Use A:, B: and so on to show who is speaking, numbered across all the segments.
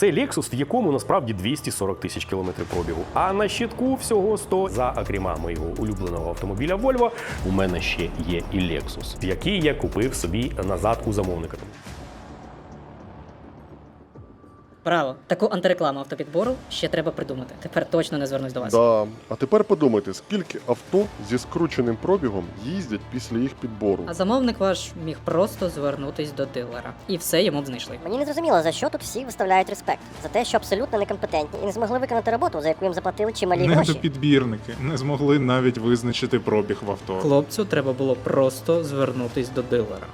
A: Це Lexus, в якому насправді 240 тисяч кілометрів пробігу. А на щитку всього 100. За окрема моєго улюбленого автомобіля Volvo, у мене ще є і Lexus, який я купив собі назад у замовника.
B: Браво! Таку антирекламу автопідбору ще треба придумати. Тепер точно не звернусь до вас.
C: Да. А тепер подумайте, скільки авто зі скрученим пробігом їздять після їх підбору.
B: А замовник ваш міг просто звернутись до дилера, і все йому б знайшли.
D: Мені не зрозуміло, за що тут всі виставляють респект. За те, що абсолютно некомпетентні і не змогли виконати роботу, за яку їм заплатили чималі гроші.
E: Недопідбірники не змогли навіть визначити пробіг в авто.
B: Хлопцю треба було просто звернутись до дилера.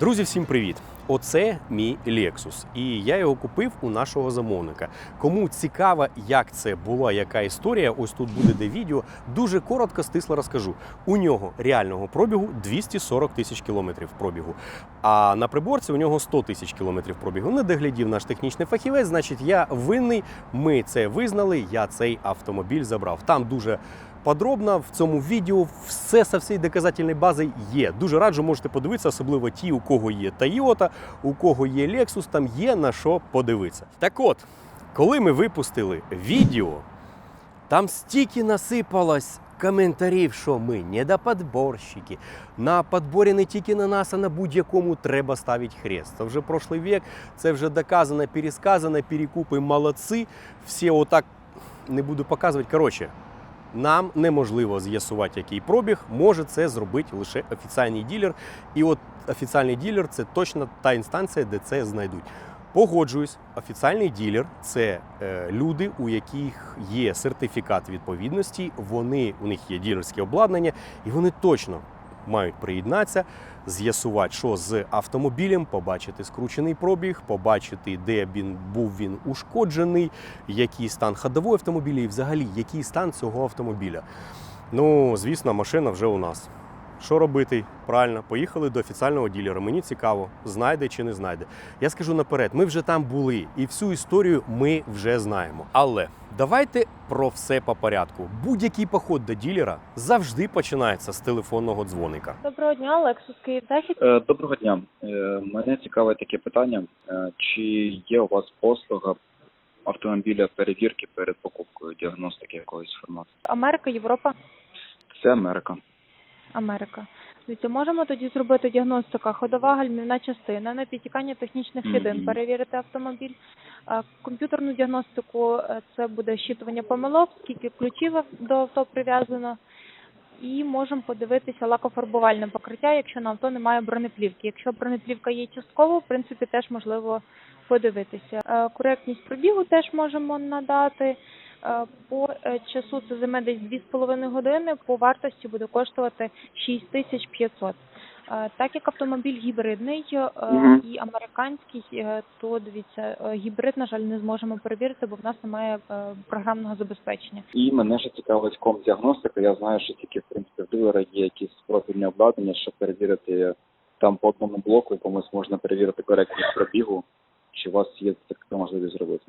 A: Друзі, всім привіт! Оце мій Lexus, і я його купив у нашого замовника. Кому цікаво, як це була, яка історія, ось тут буде де відео. Дуже коротко, стисло розкажу. У нього реального пробігу 240 тисяч кілометрів пробігу. А на приборці у нього 100 тисяч кілометрів пробігу. Не доглядів наш технічний фахівець, значить, я винний. Ми це визнали. Я цей автомобіль забрав. Там дуже подробно в цьому відео все со всієї доказательної бази є. Дуже раджу, можете подивитися, особливо ті, у кого є Toyota, у кого є Lexus, там є на що подивитися. Так от, коли ми випустили відео, там стільки насипалось коментарів, що ми недоподборщики. На подборі не тільки на нас, а на будь-якому треба ставити хрест. Це вже прошлий вік, це вже доказано, пересказано, перекупи молодці. Всі отак не буду показувати. Коротше, нам неможливо з'ясувати, який пробіг, може це зробити лише офіційний ділер. І от офіційний ділер це точно та інстанція, де це знайдуть. Погоджуюсь, офіційний ділер це е, люди, у яких є сертифікат відповідності, вони, у них є ділерське обладнання, і вони точно мають приєднатися, з'ясувати, що з автомобілем, побачити скручений пробіг, побачити, де він був він ушкоджений, який стан ходової автомобіля і взагалі який стан цього автомобіля. Ну, звісно, машина вже у нас. Що робити? Правильно, поїхали до офіційного ділера. Мені цікаво, знайде чи не знайде. Я скажу наперед, ми вже там були, і всю історію ми вже знаємо. Але давайте про все по порядку. Будь-який поход до ділера завжди починається з телефонного дзвоника.
F: Доброго дня, Лексус Київ Захід.
G: Е, Доброго дня. Е, Мене цікавить таке питання. Е, Чи є у вас послуга автомобіля перевірки перед покупкою діагностики якогось формату?
F: Америка, Європа,
G: Це Америка.
F: Америка. Дивіться, можемо тоді зробити діагностика, ходова гальмівна частина, на підтікання технічних
G: Мгм.
F: рідин, перевірити автомобіль. Комп'ютерну діагностику е, це буде щитування помилок, скільки ключів до авто прив'язано. І можемо подивитися лакофарбувальне покриття, якщо на авто немає бронеплівки. Якщо бронеплівка є частково, в принципі, теж можливо подивитися. Е, Коректність пробігу теж можемо надати. Е, По е, часу це займе десь 2,5 години, по вартості буде коштувати 6500. Е, Так як автомобіль гібридний і американський, то дивіться, гібрид, на жаль, не зможемо перевірити, бо в нас немає програмного забезпечення.
G: І мене ще цікавить комдіагностика. Я знаю, що тільки в принципі в дилера є якісь профільні обладнання, щоб перевірити там по одному блоку, якомусь можна перевірити коректність пробігу. Чи у вас є така можливість зробити?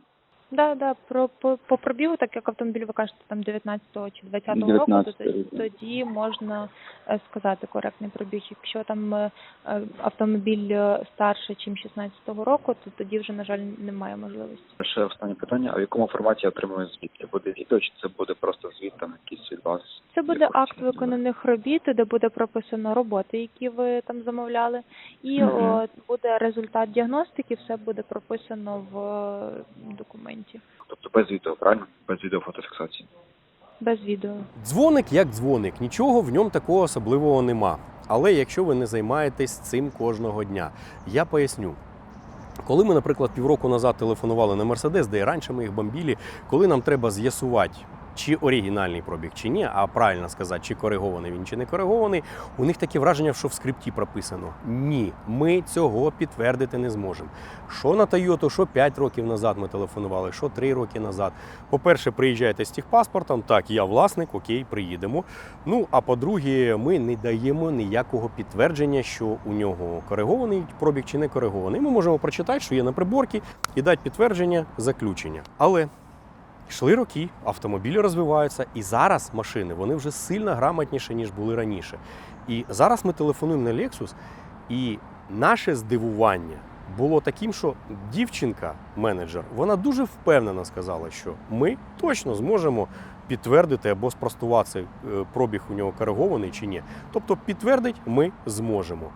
F: Да, да, про по, по пробігу, так як автомобіль ви кажете там 19-го чи 20-го року, то
G: 19-го,
F: тоді, можна е, сказати коректний пробіг. Якщо там е, е, автомобіль старше, ніж 16-го року, то тоді вже на жаль немає можливості.
G: Ще останнє питання: а в якому форматі я отримую звіт? Це буде відео, чи це буде просто звіт там якийсь від вас?
F: Це буде
G: Якось,
F: акт виконаних робіт, де буде прописано роботи, які ви там замовляли, і
G: Мгм.
F: о, буде результат діагностики, все буде прописано в е, документі
G: Тобто без відео, правильно? Без відео фотофіксації.
F: без відео.
A: Дзвоник як дзвоник, нічого в ньому такого особливого нема. Але якщо ви не займаєтесь цим кожного дня, я поясню. Коли ми, наприклад, півроку назад телефонували на Мерседес, де і раніше ми їх бомбілі, коли нам треба з'ясувати, чи оригінальний пробіг, чи ні, а правильно сказати, чи коригований він, чи не коригований, у них таке враження, що в скрипті прописано. Ні, ми цього підтвердити не зможемо. Що на Toyota, що 5 років назад ми телефонували, що 3 роки назад. По-перше, приїжджаєте з техпаспортом, так, я власник, окей, приїдемо. Ну, а по-друге, ми не даємо ніякого підтвердження, що у нього коригований пробіг чи не коригований. Ми можемо прочитати, що є на приборці, і дати підтвердження, заключення. Але йшли роки, автомобілі розвиваються, і зараз машини вони вже сильно грамотніші, ніж були раніше. І зараз ми телефонуємо на Lexus, і Наше здивування було таким, що дівчинка, менеджер, вона дуже впевнено сказала, що ми точно зможемо підтвердити або спростувати е, пробіг у нього коригований чи ні. Тобто підтвердить ми зможемо.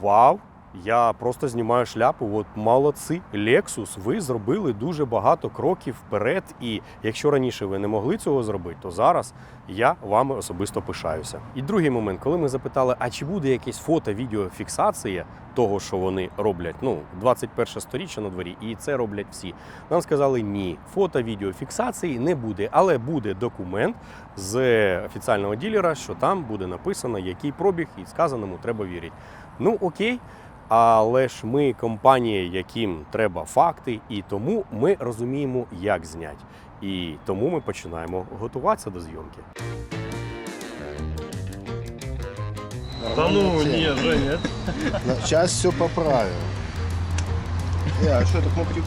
A: Вау! Я просто знімаю шляпу. От молодці, Lexus, ви зробили дуже багато кроків вперед. І якщо раніше ви не могли цього зробити, то зараз я вами особисто пишаюся. І другий момент, коли ми запитали, а чи буде якесь фото, відеофіксація того, що вони роблять, ну 21 сторіччя на дворі, і це роблять всі. Нам сказали ні, фото, відеофіксації не буде, але буде документ з офіціального ділера, що там буде написано, який пробіг, і сказаному треба вірити. Ну окей. Але ж ми компанія, яким треба факти, і тому ми розуміємо, як зняти. І тому ми починаємо готуватися до зйомки.
H: Да ну, нет, Женя,
I: Сейчас все поправим. Не, а что это кнопки?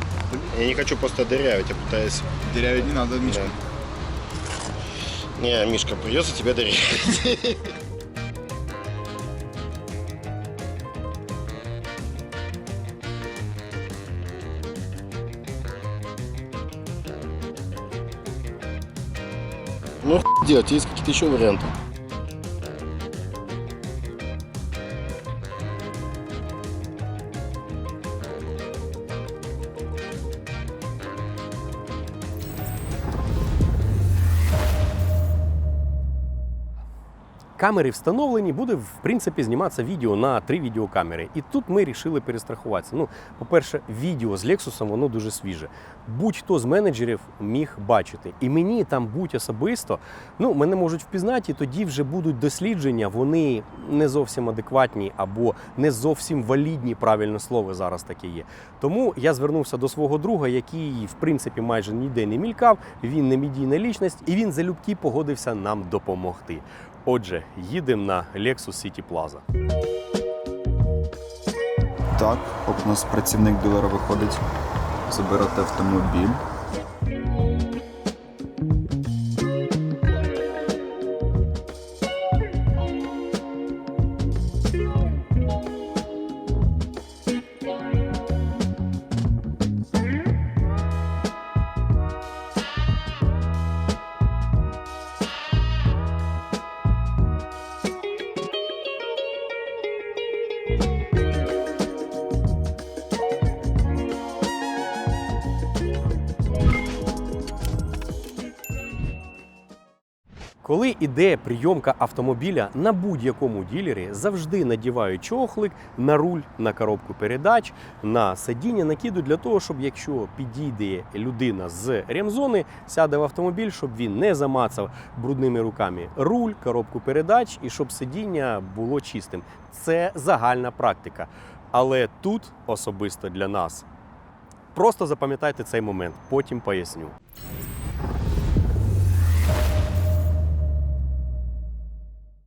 I: Я не хочу просто дырявить, я пытаюсь...
H: дырявить не надо, Мишка.
I: Не, Мишка, придется тебе дырявить. делать, есть какие-то еще варианты?
A: Камери встановлені, буде в принципі зніматися відео на три відеокамери. І тут ми вирішили перестрахуватися. Ну, по-перше, відео з Lexus воно дуже свіже. Будь-хто з менеджерів міг бачити. І мені там будь особисто, ну мене можуть впізнати, і тоді вже будуть дослідження. Вони не зовсім адекватні або не зовсім валідні, правильне слово зараз таке є. Тому я звернувся до свого друга, який в принципі майже ніде не мількав. Він не медійна лічність, і він залюбки погодився нам допомогти. Отже, їдемо на Lexus City Plaza.
J: Так, от у нас працівник дилера виходить забирати автомобіль.
A: Коли іде прийомка автомобіля на будь-якому ділері, завжди надівають чохлик на руль, на коробку передач, на сидіння, накиду для того, щоб якщо підійде людина з ремзони, сяде в автомобіль, щоб він не замацав брудними руками руль, коробку передач і щоб сидіння було чистим. Це загальна практика. Але тут особисто для нас. Просто запам'ятайте цей момент, потім поясню.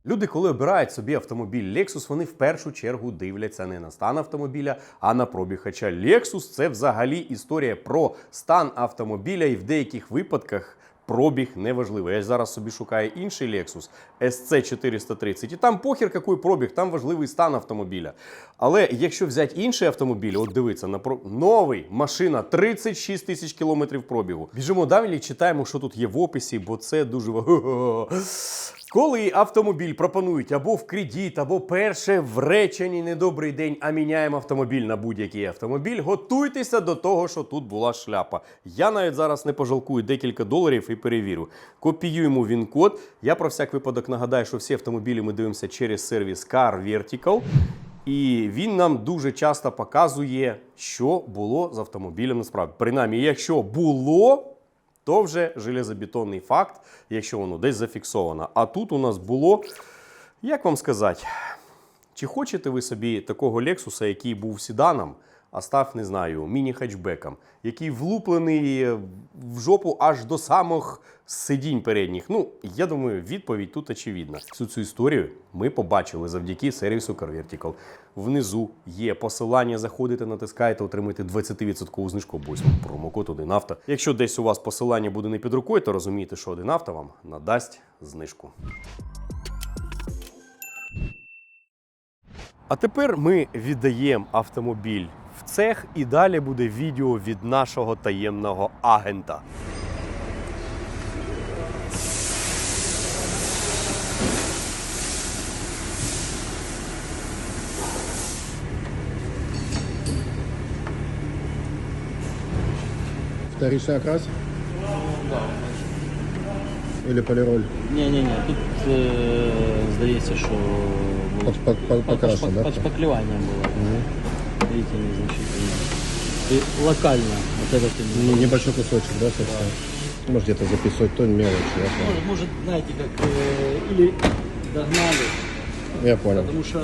A: Люди, коли обирають собі автомобіль Lexus, вони в першу чергу дивляться не на стан автомобіля, а на пробіг. Хоча Lexus це взагалі історія про стан автомобіля, і в деяких випадках пробіг неважливо. Я зараз собі шукаю інший Lexus SC430, і там похер який пробіг, там важливий стан автомобіля. Але якщо взяти інший автомобіль, от дивиться на про новий машина 36 тисяч кілометрів пробігу. Біжимо далі, читаємо, що тут є в описі, бо це дуже коли автомобіль пропонують або в кредит, або перше в реченні недобрий день, а міняємо автомобіль на будь-який автомобіль, готуйтеся до того, що тут була шляпа. Я навіть зараз не пожалкую декілька доларів і перевірю. Копіюємо він код. Я про всяк випадок нагадаю, що всі автомобілі ми дивимося через сервіс Car Vertical. І він нам дуже часто показує, що було з автомобілем насправді. Принаймні, якщо було, то вже железобетонний факт, якщо воно десь зафіксовано. А тут у нас було, як вам сказати, чи хочете ви собі такого Лексуса, який був седаном, а став, не знаю, міні-хетчбеком, який влуплений в жопу аж до самих сидінь передніх? Ну, я думаю, відповідь тут очевидна. Всю цю історію ми побачили завдяки сервісу CarVertical. Внизу є посилання, заходите, натискаєте, отримуєте 20% знижку, бо промокод 1авто. Якщо десь у вас посилання буде не під рукою, то розумієте, що 1авто вам надасть знижку. А тепер ми віддаємо автомобіль цех, і далі буде відео від нашого таємного агента.
I: Вторичный окрас? Или полироль?
H: Ні-ні-ні, тут е, здається, що було
I: Под- под- под- покрашено, да?
H: шпаклювання було Видите, незначительно. І локально, вот этот именно.
I: Не- Небольшой кусочек, да, совсем? Может где-то за 500 тонн мелочи, я понял.
H: Может, может, знаете, как э, или догнали,
I: Я понял.
H: потому что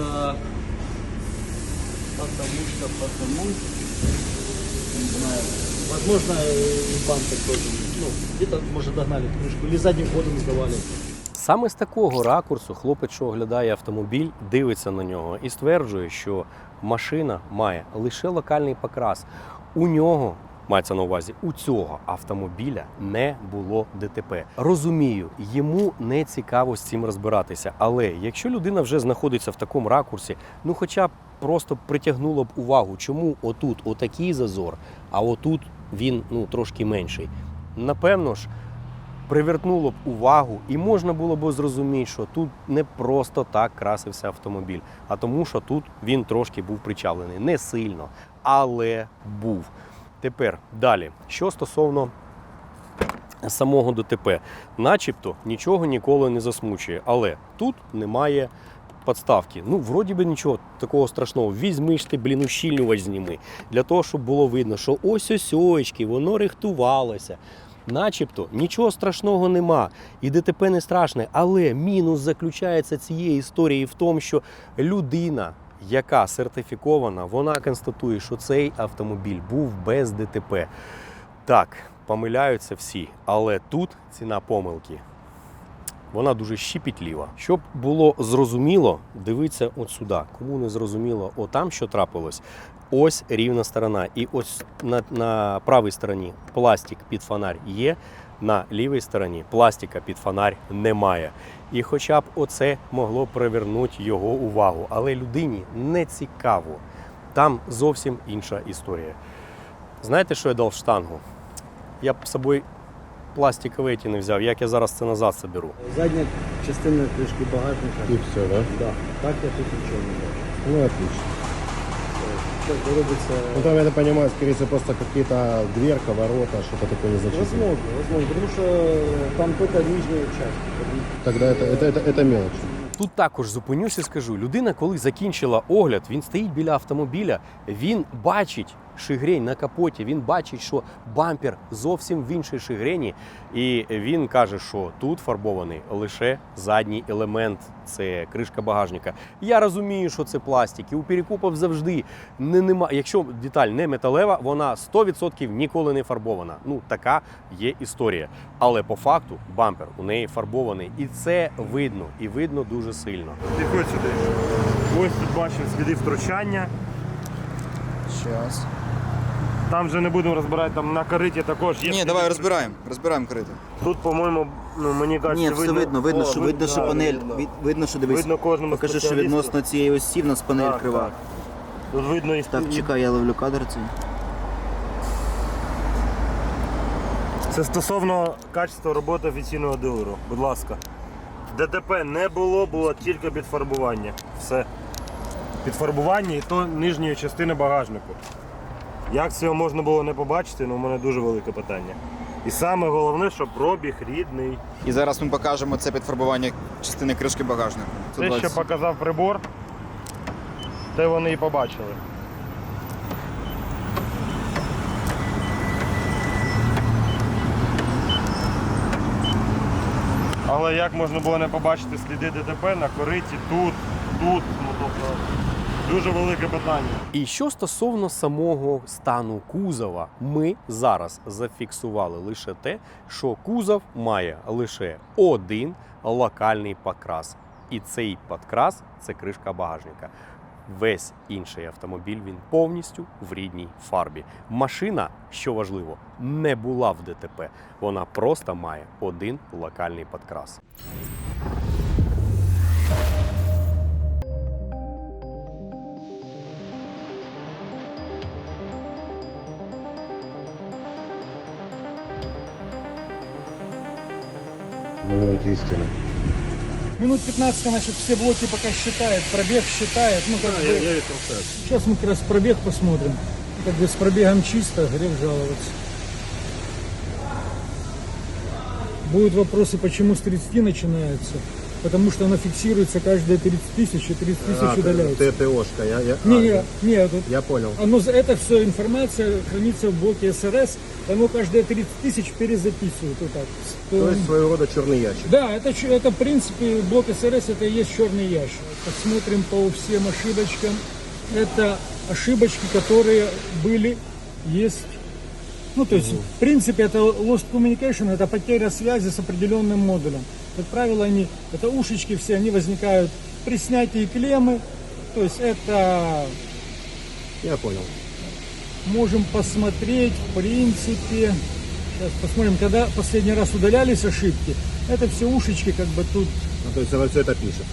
H: потому что потому не знаю, возможно и бампер тоже, ну где-то может догнали крышку или задним ходом сдавали.
A: Саме з такого ракурсу хлопець, що оглядає автомобіль, дивиться на нього і стверджує, що машина має лише локальний покрас. У нього мається на увазі, у цього автомобіля не було ДТП. Розумію, йому не цікаво з цим розбиратися. Але якщо людина вже знаходиться в такому ракурсі, ну хоча б просто притягнуло б увагу, чому отут отакий зазор, а отут він ну трошки менший. Напевно ж, привернуло б увагу, і можна було б зрозуміти, що тут не просто так красився автомобіль, а тому, що тут він трошки був причавлений. Не сильно, але був. Тепер далі, що стосовно самого ДТП, начебто нічого ніколи не засмучує, але тут немає. Подставки. Ну, вроді би нічого такого страшного. Візьми ж ти, блін, ущільнювач зніми. Для того, щоб було видно, що ось ось очки, воно рихтувалося. Начебто нічого страшного нема, і ДТП не страшне, але мінус заключається цієї історії в тому, що людина, яка сертифікована, вона констатує, що цей автомобіль був без ДТП. Так, помиляються всі, але тут ціна помилки. Вона дуже щепітлива. Щоб було зрозуміло, дивіться от сюди. Кому не зрозуміло, отам що трапилось, ось рівна сторона. І ось на, на правій стороні пластик під фонарь є, на лівій стороні пластика під фонарь немає. І хоча б оце могло привернути його увагу. Але людині не цікаво. Там зовсім інша історія. Знаєте, що я дав штангу? Я б з собою пластикові ті не взяв, як я зараз це назад соберу.
H: Задняя частина крышки багажника.
I: И все, да?
H: Да, так я тут нічого не бачу.
I: Ну, отлично
H: Как робиться...
I: Ну, там, я так понимаю, скорее всего, просто какие-то дверка, ворота, что-то такое незначительное.
H: Возможно, возможно, потому что там только нижняя часть.
I: Тогда это, это, это, это мелочи.
A: Тут також зупинюсь і скажу: людина, коли закінчила огляд, він стоїть біля автомобіля, він бачить шигрень на капоті, він бачить, що бампер зовсім в іншій шигрені, і він каже, що тут фарбований лише задній елемент, це кришка багажника. Я розумію, що це пластик, і у перекупів завжди не нема. Якщо деталь не металева, вона 100% ніколи не фарбована. Ну така є історія. Але по факту бампер у неї фарбований, і це видно, і видно дуже сильно.
H: Підходь сюди. Ось тут бачимо сліди втручання.
J: Щас.
H: Там вже не будемо розбирати, там на кориті також є.
J: Ні, давай розбираємо. Розбираємо крити.
H: Тут, по-моєму, ну, мені кажуть,
J: Ні, все видно, видно,
H: О,
J: що видно, що
H: да,
J: панель.
H: видно.
J: вид- Видно, що дивись.
H: Видно кожному
J: Покажи, що
H: спеціалісту.
J: відносно цієї осі в нас панель
H: Так,
J: крива.
H: Тут видно і
J: Так, чекай, я ловлю кадр цей.
H: Це стосовно качества роботи офіційного дилеру. Будь ласка. ДТП не було, було тільки підфарбування. Все. Підфарбування і то нижньої частини багажнику. Як цього можна було не побачити, ну, у мене дуже велике питання. І саме головне, що пробіг рідний.
J: І зараз ми покажемо це підфарбування частини кришки багажника. Це
H: Те, що показав прибор, те вони і побачили. Але як можна було не побачити сліди ДТП на кориті тут, тут, ну тобто дуже велике питання.
A: І що стосовно самого стану кузова, ми зараз зафіксували лише те, що кузов має лише один локальний подкрас. І цей подкрас це кришка багажника. Весь інший автомобіль він повністю в рідній фарбі. Машина, що важливо, не була в ДТП. Вона просто має один локальний подкрас.
I: Момент истины.
K: Минут 15 значит, все блоки пока считает, пробег считает. Ну, как бы, сейчас мы как раз пробег посмотрим. Как бы с пробегом чисто, грех жаловаться. Будут вопросы, почему с 30 начинается. Потому что она фиксируется каждые 30 тысяч, и 30 тысяч удаляется.
I: ТТОшка, я, я,
K: Не, не, не, тут
I: я понял.
K: оно, за- это все информация хранится в блоке СРС, оно каждые 30 тысяч перезаписывают вот так.
I: То есть своего рода черный ящик.
K: Да, это, это в принципе блок СРС это и есть черный ящик. Посмотрим по всем ошибочкам. Это ошибочки, которые были, есть. Ну, то есть, в принципе, это lost communication, это потеря связи с определенным модулем. Как правило, они, это ушечки все, они возникают при снятии клеммы. То есть это
I: Я понял.
K: Можем посмотреть, в принципе, сейчас посмотрим, когда последний раз удалялись ошибки. Это все ушечки, как бы тут
I: Ну, то есть она все это пишет.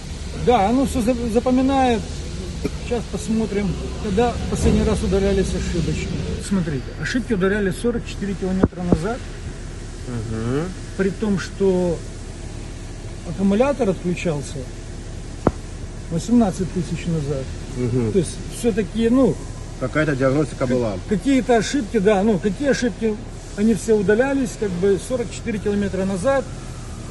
K: Да, оно все запоминает. Сейчас посмотрим, когда последний раз удалялись ошибочки. Смотрите, ошибки удаляли 44 километра назад, при том, что аккумулятор отключался 18 тысяч назад. То есть все-таки, ну,
I: Какая-то диагностика была.
K: какие-то ошибки, да, ну, какие ошибки, они все удалялись, как бы 44 километра назад,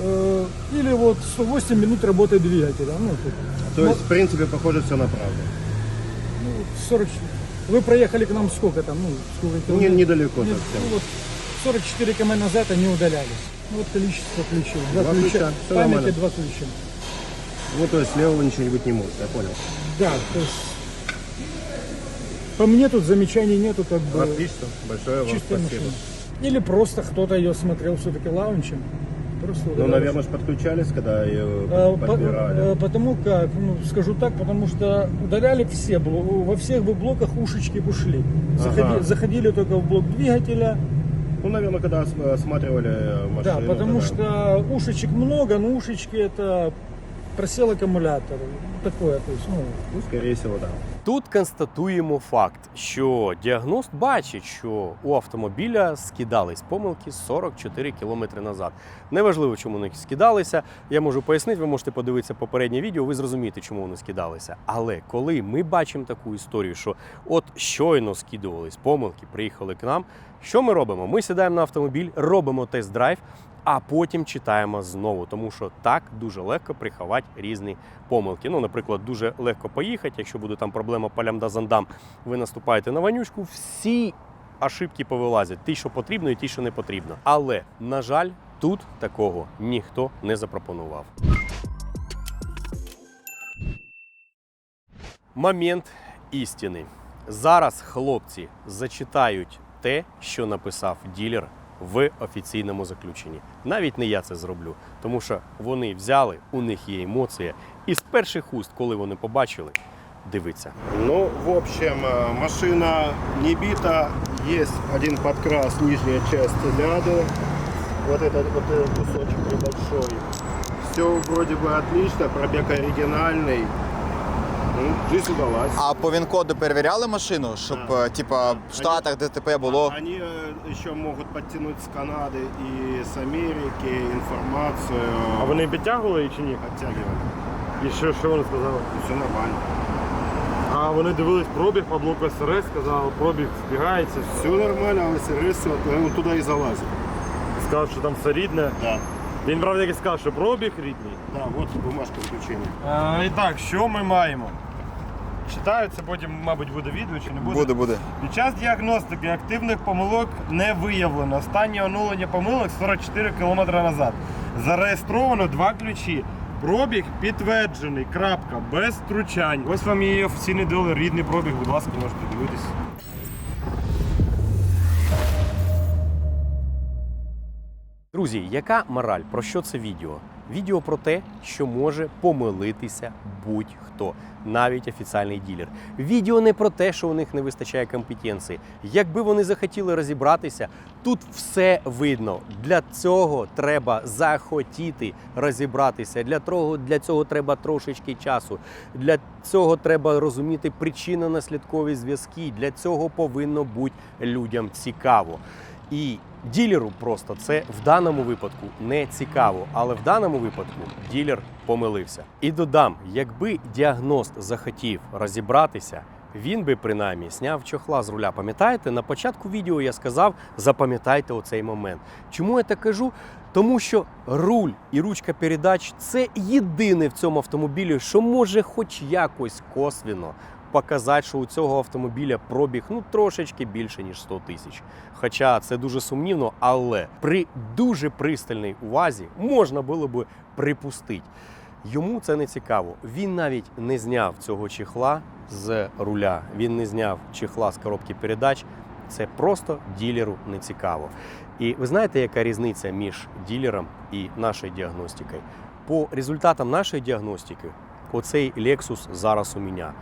K: э, или вот 108 минут работы двигателя. Ну, тут.
I: То есть, в принципе, похоже все на правду.
K: Ну, 40... Вы проехали к нам сколько там? Ну, сколько
I: Не,
K: километров?
I: недалеко
K: Нет,
I: совсем.
K: ну, вот 44 км назад они удалялись. Ну, вот количество ключей. Два,
I: Два
K: ключа.
I: ключа,
K: памяти
I: нормально.
K: два ключа.
I: Ну, то есть левого ничего не быть не может, я понял.
K: Да, то есть по мне тут замечаний нету, как бы
I: Отлично. Большое вам спасибо.
K: машина. Или просто кто-то ее смотрел все-таки лаунчем. Просто
I: Ну, наверное, же подключались, когда ее
K: по-
I: подбирали.
K: э, Потому как, ну, скажу так, потому что удаляли все, во всех бы блоках ушечки ушли. Заходи-
I: Ага.
K: заходили только в блок двигателя,
I: Ну, наверное, когда ос- осматривали машину.
K: Да, потому
I: тогда-
K: что ушечек много, но ушечки это просел аккумулятор. Такое, то есть, ну,
I: Ну, скорее всего, да.
A: Тут констатуємо факт, що діагност бачить, що у автомобіля скидались помилки 44 км назад. Неважливо, чому вони скидалися. Я можу пояснити, ви можете подивитися попереднє відео, ви зрозумієте, чому вони скидалися. Але коли ми бачимо таку історію, що от щойно скидувались помилки, приїхали к нам. Що ми робимо? Ми сідаємо на автомобіль, робимо тест-драйв, а потім читаємо знову, тому що так дуже легко приховати різні помилки. Ну, наприклад, дуже легко поїхати, якщо буде там проблема по лямда-зандам, ви наступаєте на вонючку, всі ошибки повилазять, ті, що потрібно, і ті, що не потрібно. Але, на жаль, тут такого ніхто не запропонував. Момент істини. Зараз хлопці зачитають те, що написав ділер в офіційному заключенні. Навіть не я це зроблю, тому що вони взяли, у них є емоція, і з перших уст, коли вони побачили, дивиться.
I: Ну, в общем, э, машина не бита. Есть один подкрас, нижняя часть ляды. Вот этот вот этот кусочек небольшой. Все вроде бы отлично, пробег оригинальный. Ну, жизнь удалась.
J: А по ВІН-коду перевіряли машину, щоб
I: Да.
J: е, типа в Штатах ДТП було.
I: Они э, еще могут подтянуть с Канады и с Америки информацию.
H: А вони підтягували її чи ні?
I: Подтягивают.
H: І що, що вони сказали?
I: Все нормально.
H: А вони дивились пробіг по блоку СРС, сказали, пробіг збігається,
I: Все нормально, а СРС вот, он туда и залазит.
H: сказав, що там все рідне.
I: Да.
H: Він правда якось сказав, що пробіг рідний.
I: Да, вот бумажка включения.
H: І так, що ми маємо? Читаю, це потім, мабуть, буде відео чи не буде?
J: Буде, буде.
H: Під час діагностики активних помилок не виявлено. Останнє оновлення помилок 44 км назад. Зареєстровано два ключі. Пробіг підтверджений. Крапка, без втручань. Ось вам є офіційний дилер, рідний пробіг, будь ласка, можете дивитись.
A: Друзі, яка мораль? Про що це відео? Відео про те, що може помилитися будь-хто, навіть офіціальний ділер. Відео не про те, що у них не вистачає компетенції. Якби вони захотіли розібратися, тут все видно. Для цього треба захотіти розібратися. Для того для цього треба трошечки часу. Для цього треба розуміти причинно-наслідкові зв'язки. Для цього повинно бути людям цікаво. І ділеру просто це в даному випадку не цікаво, але в даному випадку ділер помилився. І додам, якби діагност захотів розібратися, він би принаймні сняв чохла з руля. Пам'ятаєте, на початку відео я сказав: запам'ятайте оцей момент. Чому я так кажу? Тому що руль і ручка передач це єдине в цьому автомобілі, що може хоч якось косвіно показати, що у цього автомобіля пробіг ну трошечки більше ніж 100 тисяч. Хоча це дуже сумнівно, але при дуже пристальній увазі можна було би припустити. Йому це не цікаво. Він навіть не зняв цього чехла з руля. Він не зняв чехла з коробки передач. Це просто ділеру не цікаво. І ви знаєте, яка різниця між ділером і нашою діагностикою? По результатам нашої діагностики, оцей Lexus зараз у мене.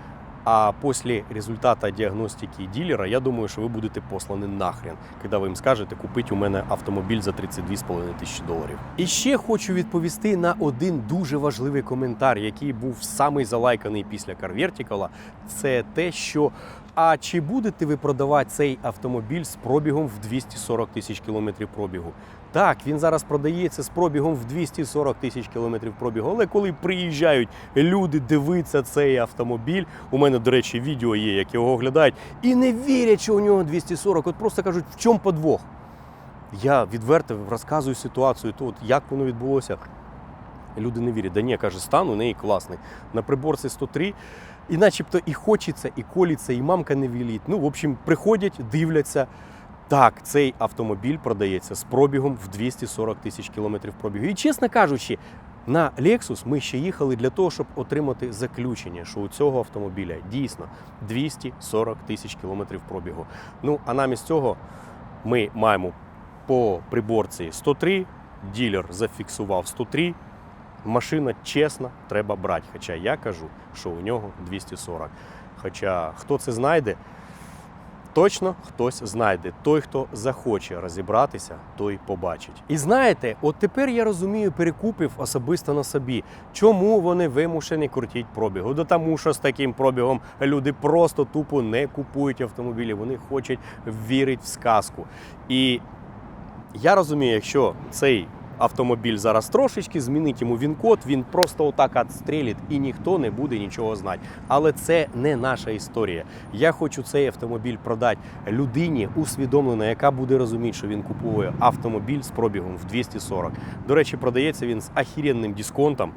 A: А після результату діагностики дилера, я думаю, що ви будете послані нахрен, коли ви їм скажете купити у мене автомобіль за 32,5 тисячі доларів. І ще хочу відповісти на один дуже важливий коментар, який був самий залайканий після Vertical. Це те, що а чи будете ви продавати цей автомобіль з пробігом в 240 тисяч кілометрів пробігу? Так, він зараз продається з пробігом в 240 тисяч кілометрів пробігу. Але коли приїжджають люди дивитися цей автомобіль, у мене, до речі, відео є, як його оглядають, і не вірять, що у нього 240. От просто кажуть, в чому подвох? Я відверто розказую ситуацію, то от як воно відбулося. Люди не вірять. Да ні, каже, стан у неї класний. На приборці 103, і начебто і хочеться, і коліться, і мамка не віліть. Ну, в общем, приходять, дивляться. Так, цей автомобіль продається з пробігом в 240 тисяч кілометрів пробігу. І чесно кажучи, на Lexus ми ще їхали для того, щоб отримати заключення, що у цього автомобіля дійсно 240 тисяч кілометрів пробігу. Ну а намість цього ми маємо по приборці 103, ділер зафіксував 103. Машина чесна, треба брати. Хоча я кажу, що у нього 240. Хоча хто це знайде, точно хтось знайде. Той, хто захоче розібратися, той побачить. І знаєте, от тепер я розумію перекупів особисто на собі, чому вони вимушені крутіть пробігу. Да тому що з таким пробігом люди просто тупо не купують автомобілі, вони хочуть вірити в сказку. І я розумію, якщо цей автомобіль зараз трошечки, змінить йому він-код, він просто отак відстрілить і ніхто не буде нічого знати. Але це не наша історія. Я хочу цей автомобіль продати людині усвідомлено, яка буде розуміти, що він купує автомобіль з пробігом в 240. До речі, продається він з ахіренним дисконтом.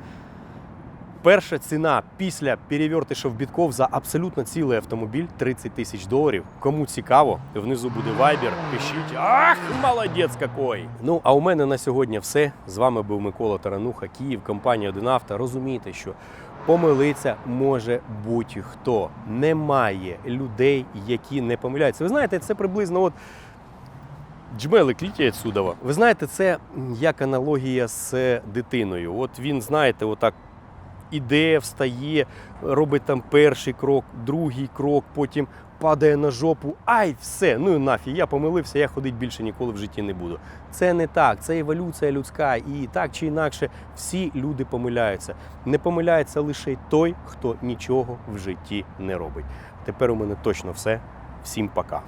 A: Перша ціна після перевертишів бітков за абсолютно цілий автомобіль 30 тисяч доларів. Кому цікаво, внизу буде вайбер. Пишіть. Ах, молодець какой! Ну а у мене на сьогодні все. З вами був Микола Тарануха, Київ, компанія Одинавто. Розумійте, що помилитися може будь-хто. Немає людей, які не помиляються. Ви знаєте, це приблизно от. Джмели клітять судова. Ви знаєте, це як аналогія з дитиною. От він, знаєте, отак іде, встає, робить там перший крок, другий крок, потім падає на жопу. Ай, все, ну і нафіг, я помилився, я ходити більше ніколи в житті не буду. Це не так, це еволюція людська, і так чи інакше всі люди помиляються. Не помиляється лише той, хто нічого в житті не робить. Тепер у мене точно все. Всім пока.